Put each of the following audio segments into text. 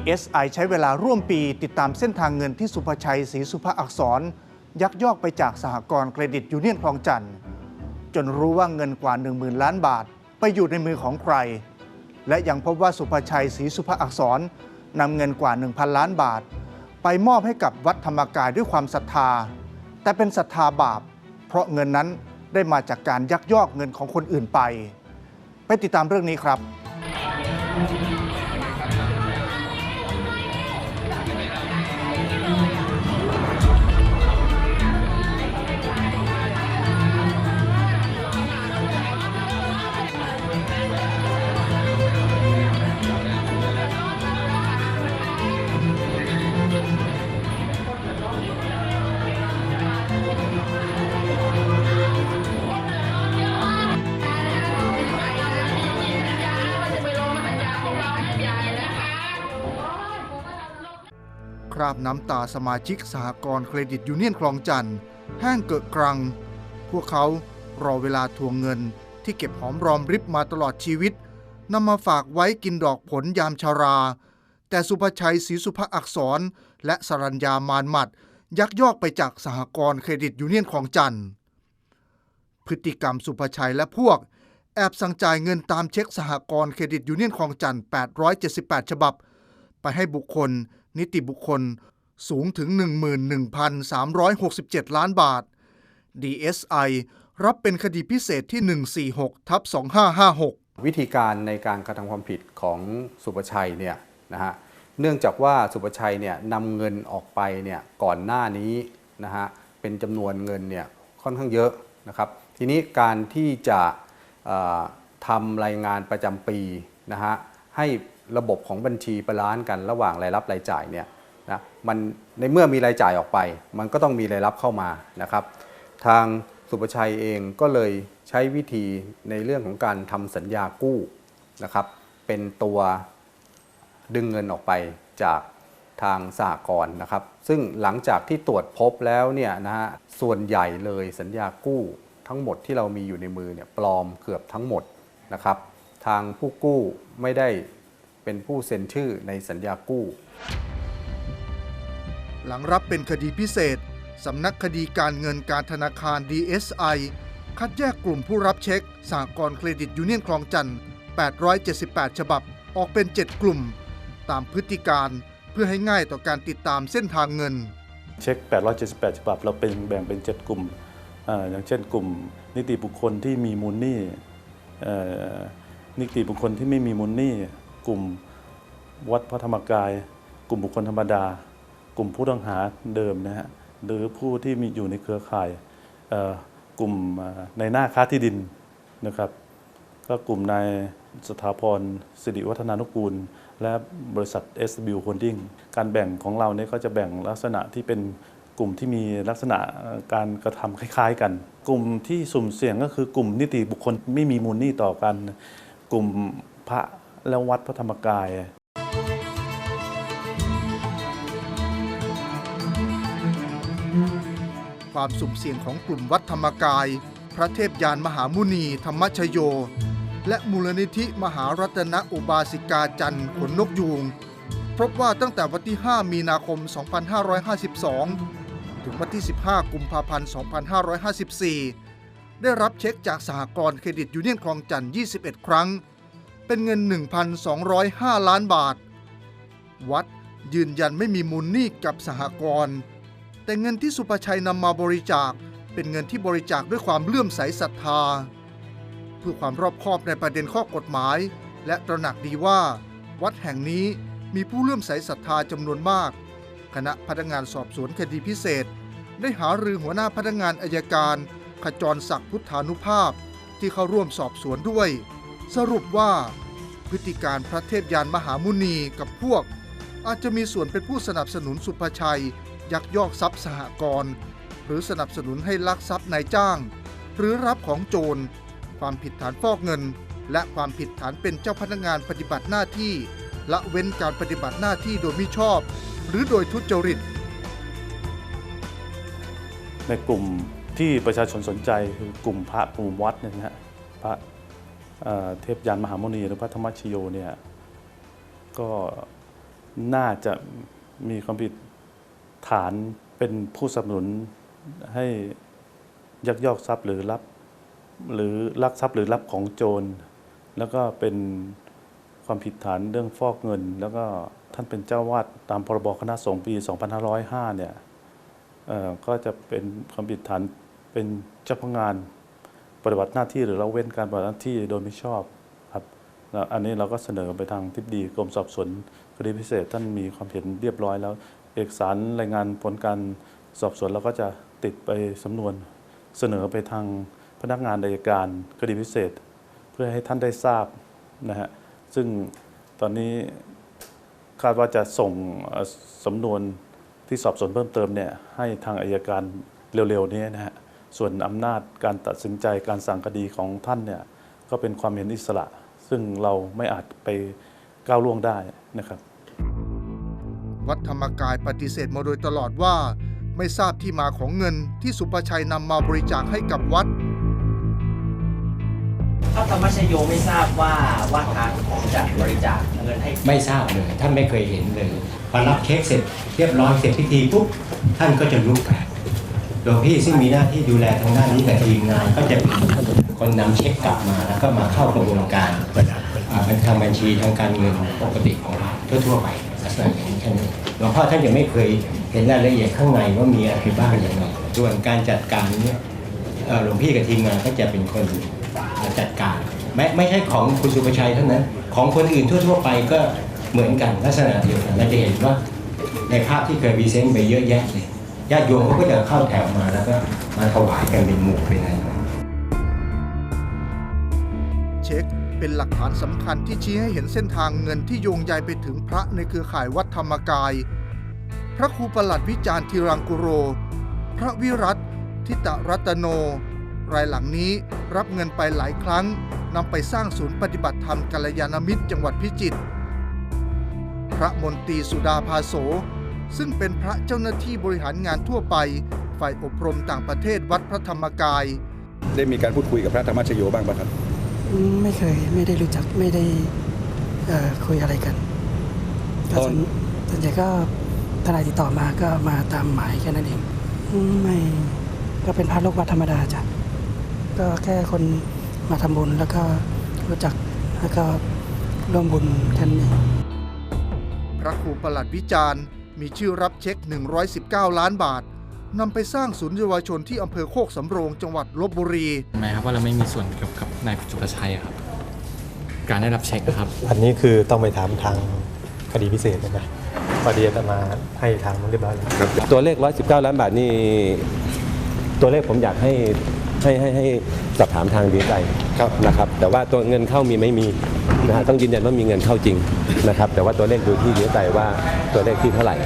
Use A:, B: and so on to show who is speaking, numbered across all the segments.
A: DSI ใช้เวลาร่วมปีติดตามเส้นทางเงินที่สุภชัยศรีสุภอักษร ยักยอกไปจากสหกรณ์เครดิตยูเนียนคลองจันทน์จนรู้ว่าเงินกว่า 10,000 ล้านบาท ไปอยู่ในมือของใคร และยังพบว่าสุภชัยศรีสุภอักษรนำเงินกว่า 1,000 ล้านบาท ไปมอบให้กับวัดธรรมกายด้วยความศรัทธา แต่เป็นศรัทธาบาป เพราะเงินนั้นได้มาจากการยักยอกเงินของคนอื่นไป ไปติดตามเรื่องนี้ครับ ราบน้ำตาสมาชิกสหกรณ์เครดิตยูเนียนคลองจันทน์แห้งเกิดกรัง พวกเขารอเวลาทวงเงินที่เก็บหอมรอมริบมาตลอดชีวิตนำมาฝากไว้กินดอกผลยามชารา แต่สุภชัยศรีสุภอักษร และสรัญญามานหมัด ยักยอกไปจากสหกรณ์เครดิตยูเนียนคลองจันทน์พฤติกรรมสุภชัยและพวก แอบสั่งจ่ายเงินตามเช็คสหกรณ์เครดิตยูเนียนคลองจันทน์878 ฉบับ ไปให้บุคคล นิติบุคคลสูงถึง 11,367 ล้านบาท DSI รับเป็นคดีพิเศษที่ 146ทับ2556
B: วิธีการในการกระทำความผิดของสุประชัยเนี่ยนะฮะเนื่องจากว่าสุประชัยเนี่ยนำเงินออกไปเนี่ยก่อนหน้านี้นะฮะเป็นจำนวนเงินเนี่ยค่อนข้างเยอะนะครับ ทีนี้การที่จะทำรายงานประจำปีนะฮะให้ ระบบของบัญชีบาลานซ์กันระหว่างรายรับรายจ่ายเนี่ยนะมันในเมื่อมีรายจ่ายออกไป มันก็ต้องมีรายรับเข้ามานะครับ ทางสุประชัยเองก็เลยใช้วิธีในเรื่องของการทำสัญญากู้นะครับ เป็นตัวดึงเงินออกไปจากทางสหกรณ์นะครับ ซึ่งหลังจากที่ตรวจพบแล้วเนี่ยนะฮะส่วนใหญ่เลยสัญญากู้ทั้งหมดที่เรามีอยู่ในมือเนี่ยปลอมเกือบทั้งหมดนะครับ ทางผู้กู้ไม่ได้ เป็นผู้เซ็นชื่อในสัญญากู้
A: หลังรับเป็นคดีพิเศษ สำนักคดีการเงินการธนาคาร DSI คัดแยกกลุ่มผู้รับเช็คสหกรณ์เครดิตยูเนียนคลองจันทน์878 ฉบับออกเป็น 7 กลุ่ม ตามพฤติการเพื่อให้ง่ายต่อการติดตามเส้นทางเงิน
C: เช็ค 878 ฉบับเราเป็นแบ่งเป็น 7 กลุ่มอ่าอย่างเช่นกลุ่มนิติบุคคลที่มีมูลหนี้เอ่อนิติบุคคลที่ไม่มีมูลหนี้ กลุ่มวัดพระธรรมกาย กลุ่มบุคคลธรรมดา กลุ่มผู้ต้องหาเดิมนะฮะหรือผู้ที่มีอยู่ในเครือข่ายกลุ่มในหน้าค้าที่ดินนะครับ ก็กลุ่มนายสถาพรสิริวัฒนานุกูล และบริษัท SW Holding การแบ่งของเราเนี่ยก็จะแบ่งลักษณะที่เป็นกลุ่มที่มีลักษณะการกระทำคล้ายๆกัน กลุ่มที่สุ่มเสี่ยงก็คือกลุ่มนิติบุคคลไม่มีมูลหนี้ต่อกัน กลุ่มพระ และวัดพระธรรมกาย
A: ความสุ่มเสี่ยงของกลุ่มวัดธรรมกาย พระเทพยานมหามุนี ธรรมชโย และมูลนิธิมหารัตนอุบาสิกาจันทร์ขนนกยูงพบว่าตั้งแต่วันที่ 5 มีนาคม 2552 ถึงวันที่ 15 กุมภาพันธ์ 2554 ได้รับเช็คจากสหกรณ์เครดิตยูเนียนคลองจันทร์ 21 ครั้ง เป็นเงิน 1,205 ล้านบาท วัดยืนยันไม่มีมูลหนี้กับสหกรณ์แต่เงินที่สุภชัยนำมาบริจาคเป็นเงินที่บริจาคด้วยความเลื่อมใสศรัทธา เพื่อความรอบคอบในประเด็นข้อกฎหมาย และตระหนักดีว่า วัดแห่งนี้มีผู้เลื่อมใสศรัทธาจำนวนมาก คณะพนักงานสอบสวนคดีพิเศษ ได้หารือหัวหน้าพนักงานอายการ ขจรศักดิ์พุทธานุภาพที่เข้าร่วมสอบสวนด้วย สรุปว่า พฤติการพระเทพยานมหามุนีกับพวก อาจจะมีส่วนเป็นผู้สนับสนุนสุภชัย ยักยอกทรัพย์สหกรณ์หรือสนับสนุนให้ลักทรัพย์นายจ้าง หรือรับของโจร ความผิดฐานฟอกเงิน และความผิดฐานเป็นเจ้าพนักงานปฏิบัติหน้าที่ ละเว้นการปฏิบัติหน้าที่โดยมิชอบ หรือโดยทุจริต
C: ในกลุ่มที่ประชาชนสนใจคือกลุ่มพระกลุ่มวัดเนี่ยนะฮะพระ เทพยานมหาโมนีหรือพระธรรมชโยเนี่ยก็น่าจะมีความผิดฐานเป็นผู้สนับสนุนให้ยักยอกทรัพย์หรือรับหรือลักทรัพย์หรือรับของโจร แล้วก็เป็นความผิดฐานเรื่องฟอกเงิน แล้วก็ท่านเป็นเจ้าวาดตามพรบคณะสงฆ์ปี 2505 เนี่ยเอ่อก็จะเป็นความผิดฐานเป็นเจ้าพนักงาน ปฏิบัติหน้าที่หรือละเว้นการปฏิบัติหน้าที่โดยไม่ชอบครับแล้วอันนี้เราก็เสนอไปทางทิบดีกรมสอบสวนคดีพิเศษท่านมีความเห็นเรียบร้อยแล้ว เอกสารรายงานผลการสอบสวนเราก็จะติดไปสำนวนเสนอไปทางพนักงานอัยการคดีพิเศษ เพื่อให้ท่านได้ทราบนะฮะซึ่งตอนนี้คาดว่าจะส่งสำนวนที่สอบสวนเพิ่มเติมเนี่ยให้ทางอายการเร็วๆนี้นะฮะ ส่วนอำนาจการตัดสินใจการสั่งคดีของท่านเนี่ยก็เป็นความเห็นอิสระ ซึ่งเราไม่อาจไปก้าวล่วงได้นะครับ
A: วัดธรรมกายปฏิเสธมาโดยตลอดว่า ไม่ทราบที่มาของเงินที่สุภชัยนำมาบริจาคให้กับวัด
D: พระธรรมชโยไม่ทราบว่าว่าทางของจะบริจาคเงินให้
E: ไม่ทราบเลย ท่านไม่เคยเห็นเลยพอรับเค้กเสร็จเรียบร้อยเสร็จพิธีปุ๊บท่านก็จะลุกไป หลวงพี่ซึ่งมีหน้าที่ดูแลทางด้านนี้กับทีมงาน ก็จะเป็นคนนำเช็คกลับมาแล้วก็มาเข้ากระบวนการเป็นทางบัญชีทางการเงินปกติของเราทั่วๆไปลักษณะอย่างนี้แค่นี้หลวงพ่อท่านยังไม่เคยเห็นรายละเอียดข้างในว่ามีอะไรบ้างอย่างไรส่วนการจัดการเนี่ยหลวงพี่กับทีมงานก็จะเป็นคนจัดการ ไม่ไม่ใช่ของคุณสุภชัยเท่านั้น ของคนอื่นทั่ว ๆ ไปก็เหมือนกันลักษณะเดียวกันเราจะเห็นว่าในภาพที่เคยพรีเซนไปเยอะแยะเลย ญาติโยมเขาก็จะเข้าแถวมาแล้วก็มาถวายกันเป็นหมู่เป็นอะไร
A: เช็คเป็นหลักฐานสำคัญที่ชี้ให้เห็นเส้นทางเงินที่โยงใยไปถึงพระในเครือข่ายวัดธรรมกาย พระครูประหลัดวิจารณ์ธีรังกุโร พระวิรัตทิตรัตโน รายหลังนี้รับเงินไปหลายครั้งนำไปสร้างศูนย์ปฏิบัติธรรมกัลยาณมิตรจังหวัดพิจิตร พระมนตรีสุดาภาโส ซึ่งเป็นพระเจ้าหน้าที่บริหารงานทั่วไป ฝ่ายอบรมต่างประเทศวัดพระธรรมกาย
F: ได้มีการพูดคุยกับพระธรรมชโยบ้างปะครับ
G: อืมไม่เคยไม่ได้รู้จักไม่ได้เอ่อคุยอะไรกันก็
F: ตอน
G: ส่วนส่วนใหญ่ก็ทนายติดต่อมาก็มาตามหมายแค่นั้นเองอืมไม่ก็เป็นพระลูกวัดธรรมดาจ้ะก็แค่คนมาทำบุญแล้วก็รู้จักแล้วก็ร่วมบุญแค่นั้นเอง
A: พระครูประหลัดวิจารณ์ มีชื่อรับเช็ค 119 ล้านบาทนำไปสร้างศูนย์เยาวชนที่อำเภอโคกสำโรงจังหวัดลบบุรี
H: ไหมครับว่าเราไม่มีส่วนเกี่ยวกับนายจุลชัยอะครับ การได้รับเช็คอะครับ
I: อันนี้คือต้องไปถามทางคดีพิเศษนะพอดีอาตมาให้ทางเรียบร้อยแล้ว
J: ตัวเลข 119 ล้านบาทนี่ตัวเลขผมอยากให้ให้ให้ให้สอบถามทางดีใจ นะครับ แต่ว่าตัวเงินเข้ามีไม่มีนะฮะต้องยืนยันว่ามีเงินเข้าจริงนะครับ แต่ว่าตัวเลขดูที่ดีใจว่าตัวเลขที่เท่าไหร่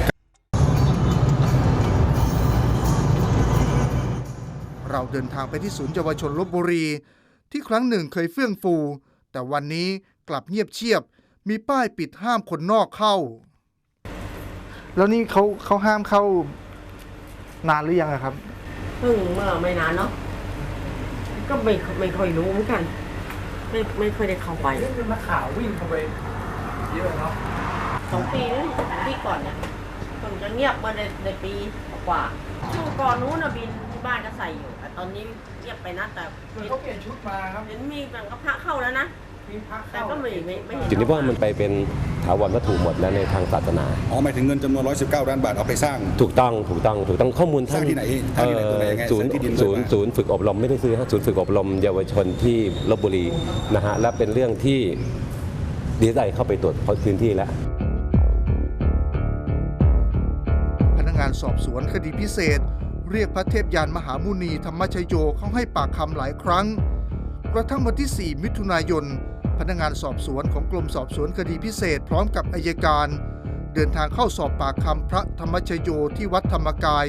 A: เราเดินทางไปที่ศูนย์เยาวชนลบบุรี ที่ครั้งหนึ่งเคยเฟื่องฟู แต่วันนี้กลับเงียบเชียบ มีป้ายปิดห้ามคนนอกเข้า แล้วนี่เขาเขาห้ามเข้านานหรือยังครับ
K: เพิ่งเมื่อไม่นานเนาะ ก็ไม่ไม่ค่อยรู้เหมือนกัน ไม่ไม่ค่อยได้เข้าไปนักข่าววิ่งเข้าไปเยอะเนาะสองปีแล้วสองปีก่อนเนี่ยเพิ่งจะเงียบมาในในปีกว่าช่วงก่อนนู้นนะบินที่บ้านก็ใส่อยู่แต่ตอนนี้เงียบไปนะแต่เขาเปลี่ยนชุดมาครับเห็นมีแบบก็พระเข้าแล้วนะ แต่ก็ไม่ไม่ไม่เห็น
J: จุดนี้เพราะว่ามันไปเป็นถาวรวัตถุหมดแล้วในทางศาสนา
F: อ๋อหมายถึงเงินจำนวน 119 ล้านบาทเอาไปสร้าง
J: ถูกต้องถูกต้องถูกต้องข้อมูลท่าน
F: สร้างที่ไหนสร้างที่ไหนตรงไหนยังไง
J: ศูนย์
F: สร้างที่ดิน
J: ศูนย์
F: ด้วยปะ
J: ศูนย์ฝึกอบรมไม่ได้ซื้อฮะศูนย์ฝึกอบรมเยาวชนที่ลบบุรีนะฮะและเป็นเรื่องที่ดีใจเข้าไปตรวจพื้นที่แล้ว
A: พนักงานสอบสวนคดีพิเศษ เรียกพระเทพยานมหามุนีธรรมชโยเข้าให้ปากคำหลายครั้ง กระทั่งวันที่ 4 มิถุนายน พนักงานสอบสวนของกรมสอบสวนคดีพิเศษพร้อมกับอายการ เดินทางเข้าสอบปากคำพระธรรมชโยที่วัดธรรมกาย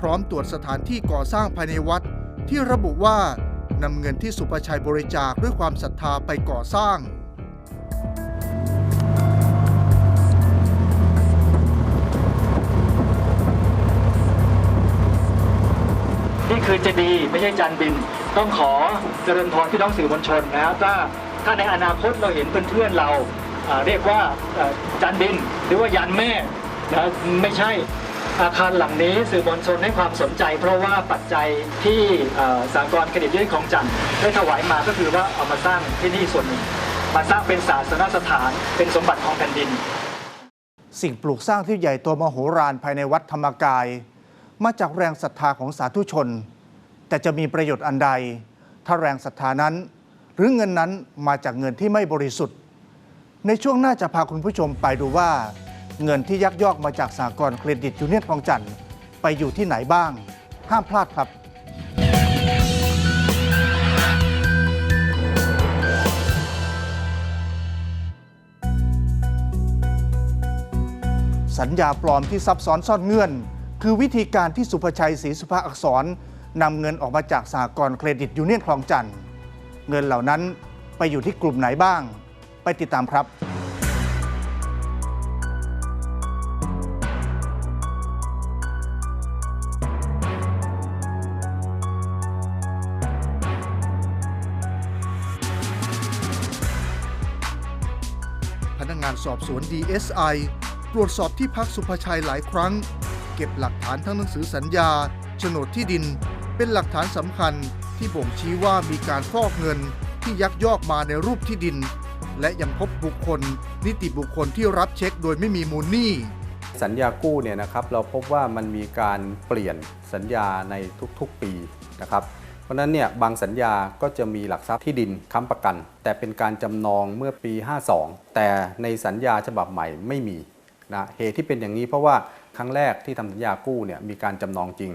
A: พร้อมตรวจสถานที่ก่อสร้างภายในวัด ที่ระบุว่านำเงินที่สุภชัยบริจาคด้วยความศรัทธาไปก่อสร้าง
L: นี่คือเจดีย์ไม่ใช่จานบิน ต้องขอเจริญพรพี่น้องสื่อมวลชนนะครับว่า ถ้าในอนาคตเราเห็นเพื่อนๆเราอ่าเรียกว่าจันดินหรือว่ายันแม่นะไม่ใช่อาคารหลังนี้สื่อมวลชนให้ความสนใจ เพราะว่าปัจจัยที่สากลเครดิตยื่นของจันได้ถวายมาก็คือว่าเอามาสร้างที่นี่ส่วนหนึ่งมาสร้างเป็นศาสนสถานเป็นสมบัติของแผ่นดิน
A: สิ่งปลูกสร้างที่ใหญ่โตมโหฬารภายในวัดธรรมกาย มาจากแรงศรัทธาของสาธุชน แต่จะมีประโยชน์อันใด ถ้าแรงศรัทธานั้น หรือเงินนั้นมาจากเงินที่ไม่บริสุทธิ์ ในช่วงหน้าจะพาคุณผู้ชมไปดูว่า เงินที่ยักยอกมาจากสากลเครดิตยูเนียนคลองจันทน์ไปอยู่ที่ไหนบ้าง ห้ามพลาดครับสัญญาปลอมที่ซับซ้อนซ่อนเงื่อน คือวิธีการที่สุภชัยศรีสุภาอักษรนำเงินออกมาจากสหกรณ์เครดิตยูเนียนคลองจันทน์ เงินเหล่านั้นไปอยู่ที่กลุ่มไหนบ้าง ไปติดตามครับ พนักงานสอบสวน DSI ตรวจสอบที่พักสุภชัยหลายครั้ง เก็บหลักฐานทั้งหนังสือสัญญาโฉนดที่ดิน เป็นหลักฐานสำคัญ ที่บ่งชี้ว่ามีการฟอกเงินที่ยักยอกมาในรูปที่ดิน และยังพบบุคคล นิติบุคคลที่รับเช็คโดยไม่มีมูลหนี้
B: สัญญากู้เนี่ยนะครับเราพบว่ามันมีการเปลี่ยนสัญญาในทุกๆปีนะครับเพราะฉะนั้นเนี่ยบางสัญญาก็จะมีหลักทรัพย์ที่ดินค้ำประกัน แต่เป็นการจำนองเมื่อปี 52 แต่ในสัญญาฉบับใหม่ไม่มีนะเหตุที่เป็นอย่างนี้เพราะว่าครั้งแรกที่ทำสัญญากู้เนี่ยมีการจำนองจริง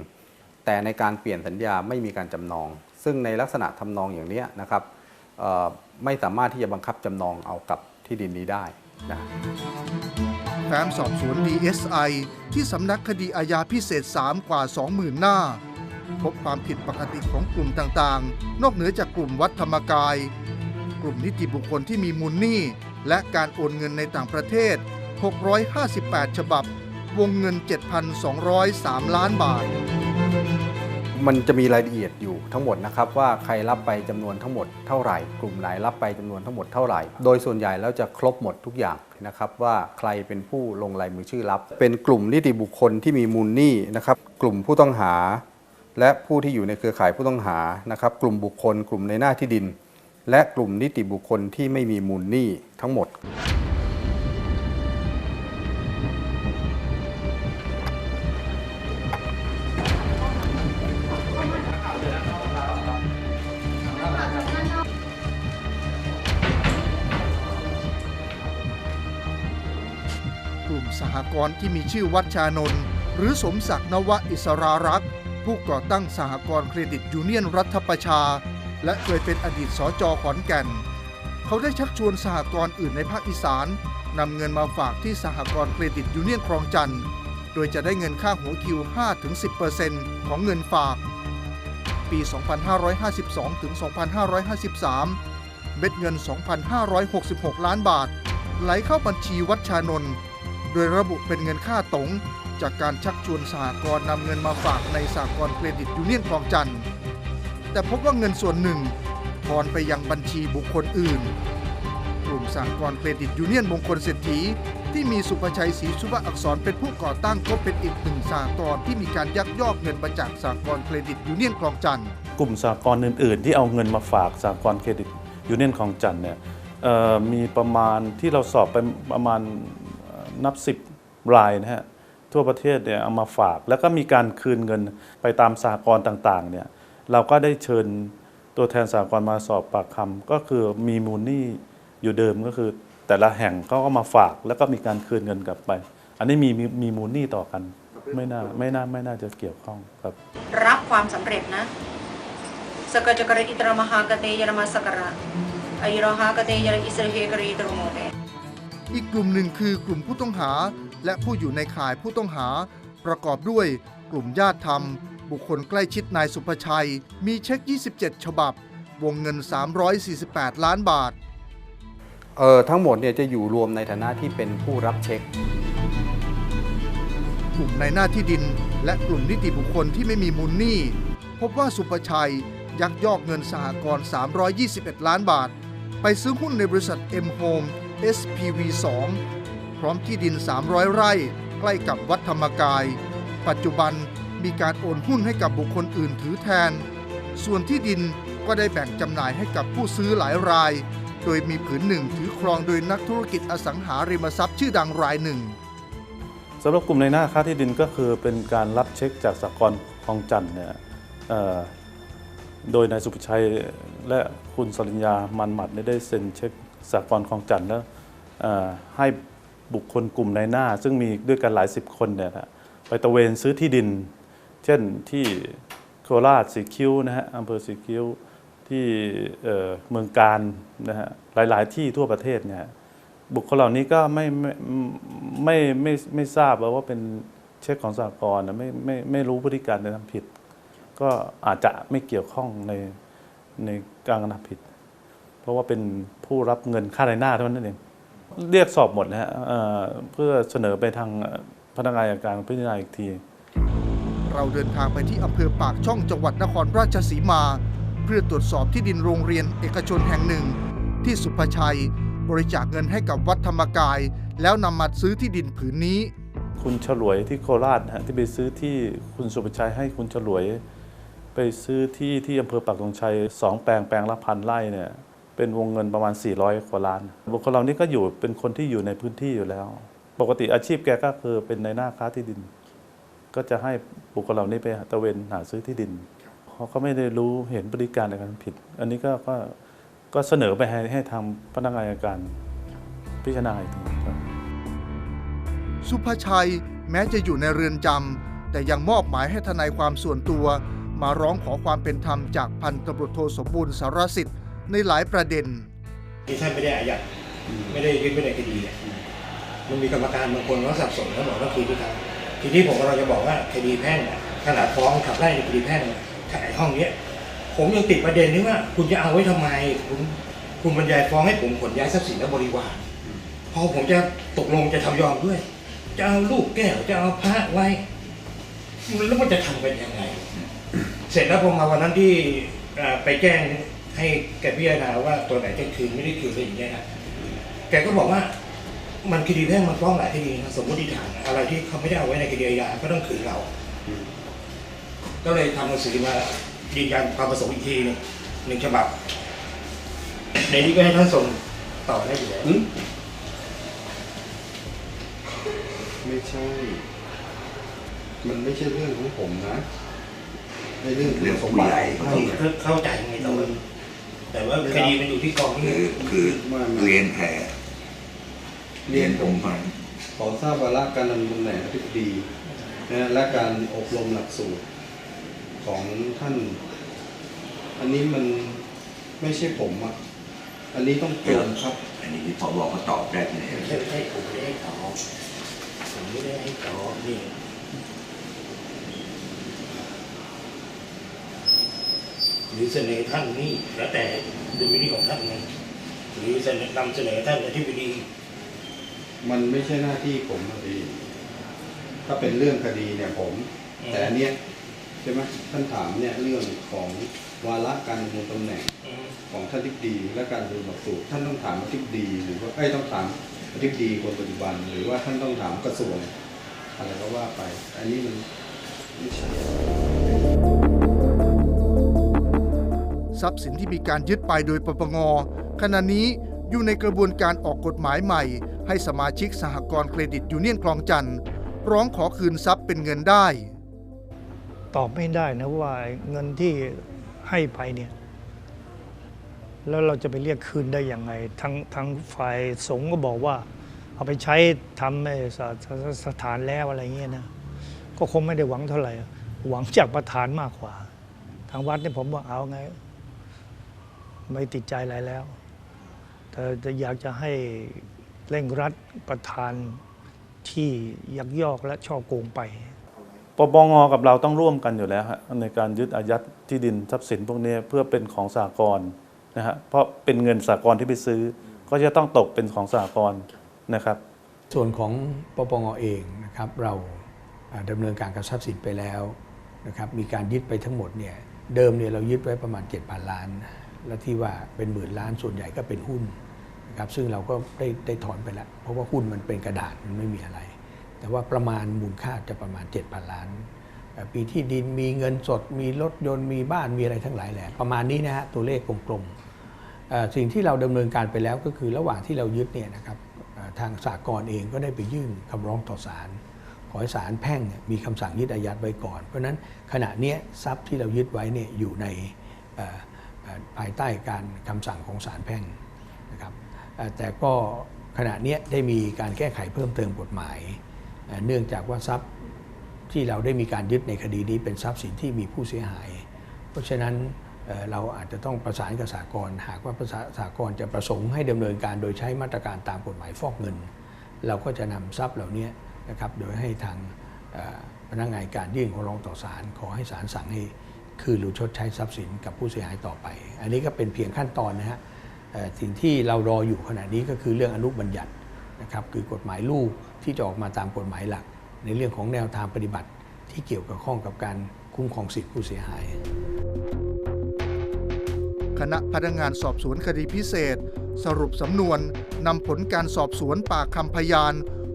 B: แต่ในการเปลี่ยนสัญญาไม่มีการจำนอง ซึ่งในลักษณะทำนองอย่างนี้นะครับไม่สามารถที่จะบังคับจำนองเอากับที่ดินนี้ได้นะ
A: แฟ้มสอบสวน DSI ที่สำนักคดีอาญาพิเศษ 3 กว่า 20,000 หน้า พบความผิดปกติของกลุ่มต่างๆ นอกเหนือจากกลุ่มวัดธรรมกาย กลุ่มนิติบุคคลที่มีมูลหนี้ และการโอนเงินในต่างประเทศ 658 ฉบับ วงเงิน 7,203 ล้านบาท
B: มันจะมีรายละเอียดอยู่ทั้งหมดนะครับว่าใครรับไปจำนวนทั้งหมดเท่าไหร่ กลุ่มไหนรับไปจำนวนทั้งหมดเท่าไหร่ โดยส่วนใหญ่แล้วจะครบหมดทุกอย่างนะครับว่าใครเป็นผู้ลงลายมือชื่อรับ เป็นกลุ่มนิติบุคคลที่มีมูลหนี้นะครับกลุ่มผู้ต้องหา และผู้ที่อยู่ในเครือข่ายผู้ต้องหานะครับกลุ่มบุคคล กลุ่มในหน้าที่ดิน และกลุ่มนิติบุคคลที่ไม่มีมูลหนี้ทั้งหมด
A: กรณ์ที่มีชื่อวัดชานนท์หรือสมศักดิ์นวะอิสรารักษ์ ผู้ก่อตั้งสหกรณ์เครดิตยูเนียนรัฐประชา และเคยเป็นอดีตสจขอนแก่น เขาได้ชักชวนสหกรณ์อื่นในภาคอีสานนำเงินมาฝากที่สหกรณ์เครดิตยูเนียนคลองจันทน์โดยจะได้เงินค่าหัวคิว 5-10%ของเงินฝาก ปี 2552 ถึง 2553 เม็ดเงิน 2,566 ล้านบาท ไหลเข้าบัญชีวัดชานนท์ โดยระบุเป็นเงินค่าตงจากการชักชวนสหกรณ์นำเงินมาฝากในสหกรณ์เครดิตยูเนียนคลองจันทน์แต่พบว่าเงินส่วนหนึ่งทอนไปยังบัญชีบุคคลอื่น กลุ่มสหกรณ์เครดิตยูเนียนมงคลเศรษฐี ที่มีสุภชัยศรีชุภอักษรเป็นผู้ก่อตั้งก็เป็นอีกหนึ่งสหกรณ์ที่มีการยักยอกเงินมาจากสหกรณ์เครดิตยูเนียนคลองจันทน์
C: กลุ่มสหกรณ์อื่น ๆ ที่เอาเงินมาฝากสหกรณ์เครดิตยูเนียนของจันทร์เนี่ยมีประมาณที่เราสอบไปประมาณ นับสิบรายนะฮะทั่วประเทศเนี่ยเอามาฝาก แล้วก็มีการคืนเงินไปตามสหกรณ์ต่างๆเนี่ยเราก็ได้เชิญตัวแทนสหกรณ์มาสอบปากคำก็คือมีมูลหนี้อยู่เดิมก็คือ แต่ละแห่งเขาก็มาฝาก แล้วก็มีการคืนเงินกลับไป อันนี้มีมีมีมูลหนี้ต่อกัน ไม่น่าไม่น่าไม่น่าจะเกี่ยวข้องครับ
M: รับความสำเร็จนะสกจักรอิตรมหากเตยรมาสกระอายรหากเตยรอิสรเฮกรีตรโมเต
A: อีกกลุ่มหนึ่งคือกลุ่มผู้ต้องหา และผู้อยู่ในข่ายผู้ต้องหา ประกอบด้วยกลุ่มญาติธรรม บุคคลใกล้ชิดนายสุภชัย มีเช็ค 27 ฉบับ วงเงิน 348 ล้านบาท
B: เออทั้งหมดเนี่ยจะอยู่รวมในฐานะที่เป็นผู้รับเช็ค
A: กลุ่มในหน้าที่ดิน และกลุ่มนิติบุคคลที่ไม่มีมูลหนี้พบว่าสุภชัยยักยอกเงินสหกรณ์321 ล้านบาท ไปซื้อหุ้นในบริษัท M Home SPV 2 พร้อมที่ดิน 300 ไร่ ใกล้กับวัดธรรมกาย ปัจจุบันมีการโอนหุ้นให้กับบุคคลอื่นถือแทน ส่วนที่ดินก็ได้แบ่งจำหน่ายให้กับผู้ซื้อหลายราย โดยมีผืนหนึ่งถือครองโดยนักธุรกิจอสังหาริมทรัพย์ชื่อดังรายหนึ่ง
C: สำหรับกลุ่มในหน้าค้าที่ดินก็คือเป็นการรับเช็คจากสหกรณ์คองจันเนี่ยโดยนายสุภชัยและคุณสริญญามันหมัดได้เซ็นเช็ค สหกรณ์คลองจันทร์แล้วให้บุคคลกลุ่มในหน้า ซึ่งมีด้วยกันหลายสิบคนเนี่ยนะไปตระเวนซื้อที่ดิน เช่นที่โคราชสีคิ้วนะฮะอำเภอสีคิ้วที่เมืองการนะฮะหลาย ๆ ที่ทั่วประเทศเนี่ยบุคคลเหล่านี้ก็ไม่ไม่ไม่ไม่ไม่ทราบว่าเป็นเช็คของสหกรณ์นะไม่ไม่ไม่รู้พฤติการในทำผิด ก็อาจจะไม่เกี่ยวข้องในในการกระทำผิด เพราะว่าเป็นผู้รับเงินค่าในหน้าเท่านั้นเองเรียกสอบหมดนะฮะเอ่อเพื่อเสนอไปทางพนักงานอัยการพิจารณาอีกที
A: เราเดินทางไปที่อำเภอปากช่องจังหวัดนครราชสีมา เพื่อตรวจสอบที่ดินโรงเรียนเอกชนแห่งหนึ่ง ที่สุภชัย บริจาคเงินให้กับวัดธรรมกาย แล้วนำมาซื้อที่ดินผืนนี้
C: คุณฉลวยที่โคราชนะฮะที่ไปซื้อที่คุณสุภชัยให้คุณฉลวย ไปซื้อที่ที่อำเภอปักธงชัยสองแปลงแปลงละพันไร่เนี่ย เป็นวงเงินประมาณ 400 กว่าล้าน บุคคลเหล่านี้ก็อยู่เป็นคนที่อยู่ในพื้นที่อยู่แล้ว ปกติอาชีพแกก็คือเป็นในหน้าค้าที่ดิน ก็จะให้บุคคลเหล่านี้ไปตะเวนหาซื้อที่ดิน เขาก็ไม่ได้รู้เห็นพฤติการในการผิด อันนี้ก็ก็ก็เสนอไปให้ให้ทางพนักงานอัยการพิจารณาอีกที
A: สุภชัยแม้จะอยู่ในเรือนจำแต่ยังมอบหมายให้ทนายความส่วนตัว มาร้องขอความเป็นธรรมจากพันตำรวจโทสมบูรณ์สารสิทธิ์ ในหลายประเด็น
N: ที่ท่านไม่ได้อายัดไม่ได้ยึดไม่ได้คดีมันมีกรรมการบางคนเขาสับสนเขาบอกว่าคือที่ทางทีนี้ผมก็เราจะบอกว่าคดีแพ่งขนาดฟ้องขับไล่คดีแพ่งอะขายห้องเนี้ยผมยังติดประเด็นนี้ว่า คุณจะเอาไว้ทำไม คุณคุณบรรยายฟ้องให้ผมขนย้ายทรัพย์สินและบริวารพอผมจะตกลงจะทำยอมด้วย จะเอาลูกแก้วจะเอาพระไว้แล้วมันจะทำกันยังไง เสร็จแล้วผมมาวันนั้นที่ไปแจ้ง ให้แกพิจารณาว่าตัวไหนจะคืนไม่ได้คืนอะไรอย่างเงี้ยนะแกก็บอกว่ามันคดีแพ่งมันฟ้องหลายคดีนะสมมติฐานอะไรที่เขาไม่ได้เอาไว้ในคดีอาญาก็ต้องคืนเรา ก็เลยทำหนังสือมายืนยันความประสงค์อีกทีหนึ่งหนึ่งฉบับ ในนี้ก็ให้ท่านส่งต่อได้อยู่แล้ว
B: ไม่ใช่ มันไม่ใช่เรื่องของผมนะในเรื่อง
N: เรื่อง
B: ส
N: ของ
B: มบัติ
N: ผู้ใหญ่
B: ของท่านน่ะ
N: เข้าใจไงแต่ว่า แต่ว่าคดีมันอยู่ที่กองนี่
O: คือเรียนแผล
B: เรียนผมขอทราบวาระการดำรงตำแหน่งอธิบดีนะและการอบรมหลักสูตรของท่าน อันนี้มันไม่ใช่ผมอะ อันนี้ต้องโจมครับ
O: อันนี้ที่พอบอกเขาตอบได้ที่ไหน
N: ไม่ใช่ไม่ใช่ผมไม่ได้ให้ตอบผมไม่ได้ให้ตอบนี่ หรือเสนอท่านนี่แล้วแต่ดุลพินิจของท่านไงหรือเสนอนำเสนอท่านอธิบดี
B: มันไม่ใช่หน้าที่ผมอะพี่ถ้าเป็นเรื่องคดีเนี่ยผม
N: อืม
B: แต่อันเนี้ยใช่ไหมท่านถามเนี่ยเรื่องของวาระการดำรงตำแหน่งของท่านทิบดีและการดูหลักสูตรท่านต้องถามอธิบดี หรือว่าไอ้ยต้องถามอธิบดีคนปัจจุบัน หรือว่าท่านต้องถามกระทรวงอะไรก็ว่าไป อันนี้มันไม่ใช่
A: ทรัพย์สินที่มีการยึดไปโดยปปงขณะนี้อยู่ในกระบวนการออกกฎหมายใหม่ ให้สมาชิกสหกรณ์เครดิตยูเนียนคลองจันทร์ร้องขอคืนทรัพย์เป็นเงินได้
P: ตอบไม่ได้นะว่าเงินที่ให้ไปเนี่ยแล้วเราจะไปเรียกคืนได้อยังไงทั้งทั้งฝ่ายสงฆ์ก็บอกว่า เอาไปใช้ทำไอ้สสสสถานแล้วอะไรเงี้ยนะก็คงไม่ได้หวังเท่าไหร่ หวังจากประธานมากกว่า ทางวัดเนี่ยผมบอกเอาไง ไม่ติดใจอะไรแล้วแต่จะอยากจะให้เร่งรัดประธานที่ยักยอกและช่อโกงไป
C: ปปงกับเราต้องร่วมกันอยู่แล้วฮะในการยึดอายัดที่ดินทรัพย์สินพวกนี้เพื่อเป็นของสหกรณ์นะฮะเพราะเป็นเงินสหกรณ์ที่ไปซื้อ ก็จะต้องตกเป็นของสหกรณ์นะครับ
Q: ส่วนของปปงเองนะครับเราอ่าดำเนินการกับทรัพย์สินไปแล้วนะครับมีการยึดไปทั้งหมดเนี่ยเดิมเนี่ยเรายึดไว้ประมาณ 7,000 ล้าน และที่ว่าเป็นหมื่นล้านส่วนใหญ่ก็เป็นหุ้นนะครับซึ่งเราก็ได้ได้ถอนไปแล้ว เพราะว่าหุ้นมันเป็นกระดาษมันไม่มีอะไร แต่ว่าประมาณมูลค่าจะประมาณ 7,000 ล้าน ปีที่ดินมีเงินสด มีรถยนต์มีบ้านมีอะไรทั้งหลายแหละประมาณนี้นะฮะตัวเลขกลมๆสิ่งที่เราดำเนินการไปแล้วก็คือระหว่างที่เรายึดเนี่ยนะครับทางสากลเองก็ได้ไปยื่นคำร้องต่อศาลขอให้ศาลแพ่งมีคำสั่งยึดอายัดไว้ก่อน เพราะฉะนั้นขณะนี้ทรัพย์ที่เรายึดไว้เนี่ยอยู่ใน ภายใต้การคำสั่งของศาลแพ่งนะครับแต่ก็ขณะนี้ได้มีการแก้ไขเพิ่มเติมกฎหมาย เนื่องจากว่าทรัพย์ที่เราได้มีการยึดในคดีนี้เป็นทรัพย์สินที่มีผู้เสียหาย เพราะฉะนั้นเราอาจจะต้องประสานกับสากลหากว่าสากลจะประสงค์ให้ดำเนินการโดยใช้มาตรการตามกฎหมายฟอกเงิน เราก็จะนำทรัพย์เหล่านี้นะครับโดยให้ทางพนักงานการยื่นขอร้องต่อศาลขอให้ศาลสั่งให้ คืนหรือชดใช้ทรัพย์สินกับผู้เสียหายต่อไป อันนี้ก็เป็นเพียงขั้นตอนนะฮะสิ่งที่เรารออยู่ขณะนี้ก็คือเรื่องอนุบัญญัตินะครับคือกฎหมายลูกที่จะออกมาตามกฎหมายหลัก ในเรื่องของแนวทางปฏิบัติที่เกี่ยวกับข้องกับการคุ้มครองสิทธิผู้เสียหาย
A: คณะพนักงานสอบสวนคดีพิเศษ สรุปสำนวนนำผลการสอบสวนปากคำพยาน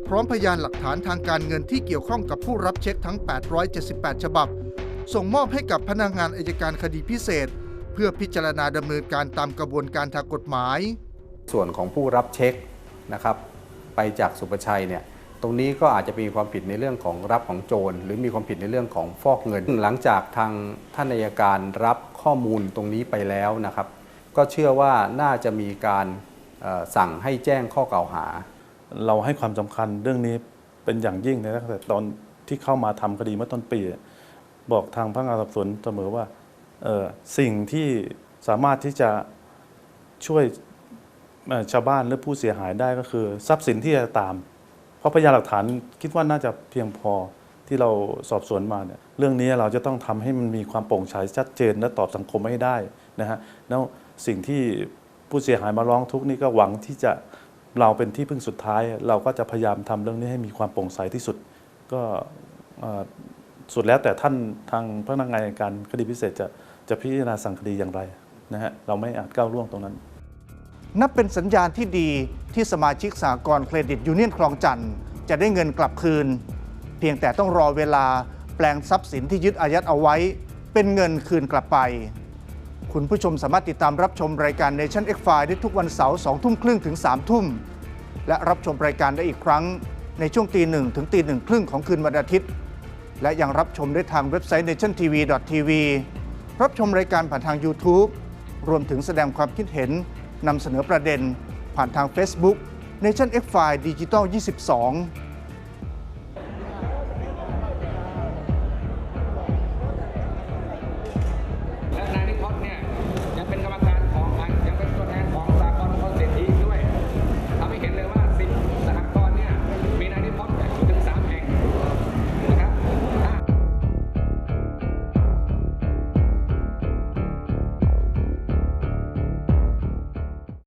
A: พร้อมพยานหลักฐานทางการเงินที่เกี่ยวข้องกับผู้รับเช็คทั้ง 878 ฉบับ ส่งมอบให้กับพนักงานอายการคดีพิเศษ เพื่อพิจารณาดำเนินการตามกระบวนการทางกฎหมาย
B: ส่วนของผู้รับเช็คนะครับ ไปจากสุประชัยเนี่ยตรงนี้ก็อาจจะมีความผิดในเรื่องของรับของโจรหรือมีความผิดในเรื่องของฟอกเงิน หลังจากทางท่านอัยการรับข้อมูลตรงนี้ไปแล้วนะครับ ก็เชื่อว่าน่าจะมีการเอ่อสั่งให้แจ้งข้อกล่าวหา
C: เราให้ความสำคัญเรื่องนี้เป็นอย่างยิ่งนะตั้งแต่ตอนที่เข้ามาทำคดีเมื่อต้นปี บอกทางพนักงานสอบสวนเสมอว่าสิ่งที่สามารถที่จะช่วยชาวบ้านหรือผู้เสียหายได้ก็คือ ทรัพย์สินที่จะตาม เพราะพยานหลักฐานคิดว่าน่าจะเพียงพอที่เราสอบสวนมาเนี่ยเรื่องนี้เราจะต้องทำให้มันมีความโปร่งใสชัดเจน และตอบสังคมให้ได้นะฮะแล้วสิ่งที่ผู้เสียหายมาร้องทุกข์นี่ก็หวังที่จะเราเป็นที่พึ่งสุดท้าย เราก็จะพยายามทำเรื่องนี้ให้มีความโปร่งใสที่สุด ก็ สุดแล้วแต่ท่านทางพนักงานการคดีพิเศษจะจะพิจารณาสั่งคดีอย่างไรนะฮะเราไม่อาจก้าวล่วงตรงนั้น
A: นับเป็นสัญญาณที่ดีที่สมาชิกสากลเครดิตยูเนียนคลองจันทน์จะได้เงินกลับคืน เพียงแต่ต้องรอเวลาแปลงทรัพย์สินที่ยึดอายัดเอาไว้ เป็นเงินคืนกลับไป คุณผู้ชมสามารถติดตามรับชมรายการ Nation X File ได้ทุกวันเสาร์2ทุ่มครึ่งถึง3ทุ่มและรับชมรายการได้อีกครั้งในช่วงตีหนึ่งถึงตีหนึ่งครึ่งของคืนวันอาทิตย์ และยังรับชมได้ทางเว็บไซต์ nationtv.tv รับชมรายการผ่านทาง YouTube รวมถึงแสดงความคิดเห็นนำเสนอประเด็น ผ่านทาง Facebook Nation X File Digital 22